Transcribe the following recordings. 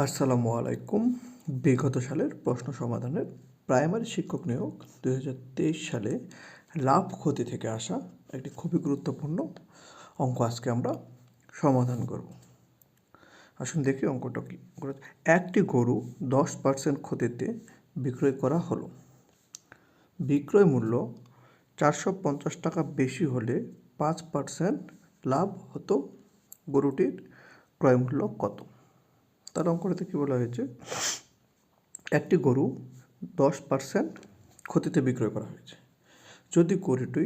আসসালামু আলাইকুম। বিগত সালের প্রশ্ন সমাধানের প্রাইমারি শিক্ষক নিয়োগ দুই হাজার তেইশ সালে লাভ ক্ষতি থেকে আসা একটি খুবই গুরুত্বপূর্ণ অঙ্ক আজকে আমরা সমাধান করব। আসুন দেখি অঙ্কটা কি? একটি গরু দশ পার্সেন্ট ক্ষতিতে বিক্রয় করা হলো। বিক্রয় মূল্য চারশো পঞ্চাশ টাকা বেশি হলে পাঁচ পার্সেন্ট লাভ হতো। গরুটির ক্রয় মূল্য কত? তার অঙ্কটাতে কী বলা হয়েছে? একটি গরু দশ পার্সেন্ট ক্ষতিতে বিক্রয় করা হয়েছে। যদি গরুটি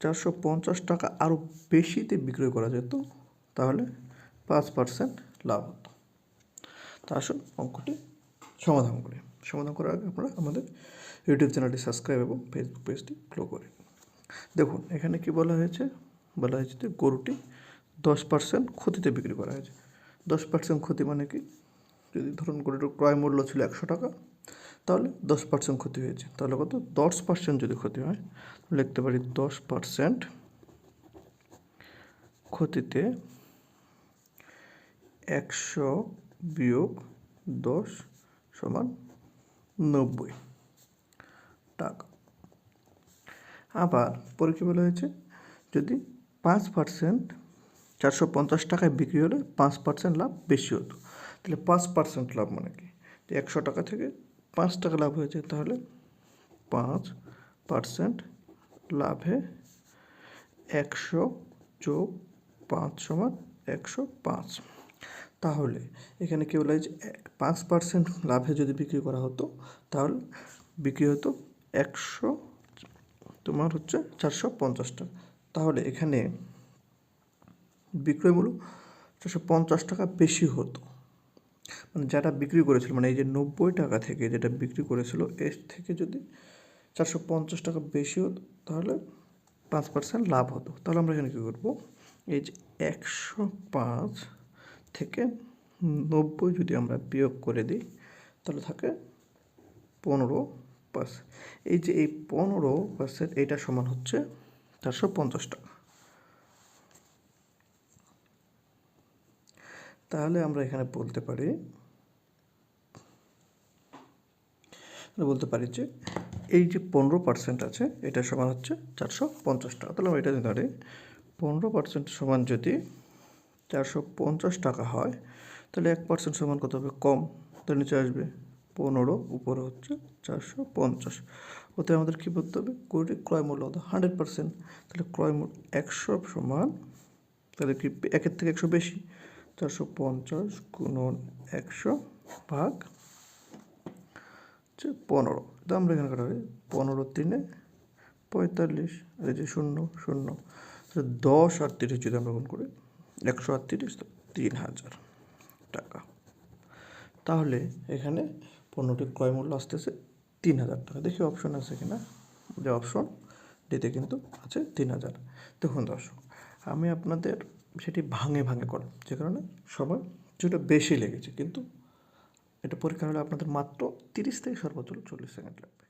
চারশো পঞ্চাশ টাকা আরও বেশিতে বিক্রয় করা যেত, তাহলে পাঁচ পার্সেন্ট লাভ হতো। তা আসুন অঙ্কটি সমাধান করি। সমাধান করার আগে আপনারা আমাদের ইউটিউব চ্যানেলটি সাবস্ক্রাইব এবং ফেসবুক পেজটি ফলো করে দেখুন, এখানে কি বলা হয়েছে? বলা হয়েছে যে গরুটি দশ পার্সেন্ট ক্ষতিতে বিক্রি করা হয়েছে। দশ পার্সেন্ট ক্ষতি মানে কি? যদি ধরুন গরুটির ক্রয় মূল্য ছিল একশো টাকা, তাহলে দশ পার্সেন্ট ক্ষতি হয়েছে। তাহলে কত? দশ পার্সেন্ট যদি ক্ষতি হয় লিখতে পারি দশ পার্সেন্ট ক্ষতিতে একশো বিয়োগ দশ সমান নব্বই টাকা। আবার পরে কী বলা হয়েছে? যদি পাঁচ পার্সেন্ট চারশো পঞ্চাশ টাকায় বিক্রি হলে পাঁচ পার্সেন্ট লাভ বেশি হতো। তাহলে পাঁচ পার্সেন্ট লাভ মানে কি? একশো টাকা থেকে পাঁচ টাকা লাভ হয়েছে তাহলে পাঁচ পার্সেন্ট লাভে একশো যোগ পাঁচ সমান একশো পাঁচ। তাহলে এখানে কেউ বলে যে পাঁচ পার্সেন্ট লাভে যদি বিক্রি করা হতো, তাহলে বিক্রি হতো একশো তোমার হচ্ছে চারশো পঞ্চাশ টাকা। তাহলে এখানে বিক্রয় মূল্য চারশো পঞ্চাশ টাকা বেশি হতো। মানে যেটা বিক্রি করেছিল মানে এই যে নব্বই টাকা থেকে যেটা বিক্রি করেছিল, এর থেকে যদি চারশো পঞ্চাশ টাকা বেশি হতো, তাহলে পাঁচ পার্সেন্ট লাভ হতো। তাহলে আমরা এখানে কী করব? এই যে একশো পাঁচ থেকে নব্বই যদি আমরা বিয়োগ করে দিই, তাহলে থাকে পনেরো পার্সেন্ট। এই যে এই পনেরো পার্সেন্ট এইটা সমান হচ্ছে চারশো পঞ্চাশ টাকা। তাহলে আমরা এখানে বলতে পারি বলতে পারি যে এই যে পনেরো পার্সেন্ট আছে, এটা সমান হচ্ছে চারশো পঞ্চাশ টাকা। তাহলে আমরা এটা ধরে পনেরো পার্সেন্ট সমান যদি চারশো পঞ্চাশ টাকা হয়, তাহলে এক পার্সেন্ট সমান কত হবে? কম। তাহলে নিচে আসবে পনেরো, উপরে হচ্ছে চারশো পঞ্চাশ। ওতে আমাদের কী করতে হবে? গরুটির ক্রয় মূল্য হতো হান্ড্রেড পার্সেন্ট তাহলে ক্রয় মূল্য একশো সমান, তাহলে কি একের থেকে একশো বেশি? চারশো পঞ্চাশ গুণন একশো ভাগ হচ্ছে পনেরো। আমরা এখানে কাটা পনেরো তিনে পঁয়তাল্লিশ, আর এই যে শূন্য শূন্য। দশ আর তিরিশ যদি আমরা গুণ করি, একশো আর তিরিশ তো তিন হাজার টাকা। তাহলে এখানে পণ্যটির ক্রয় মূল্য আসতেছে তিন হাজার টাকা। দেখি অপশন আছে কিনা? যে অপশন ডিতে কিন্তু আছে তিন হাজার। দেখুন দর্শক, আমি আপনাদের সেটি ভাঙে ভাঙে করে। যে কারণে সময় কিছুটা বেশি লেগেছে। কিন্তু এটা পরীক্ষা হলে আপনাদের মাত্র তিরিশ থেকে সর্বোচ্চ চল্লিশ সেকেন্ড লাগবে।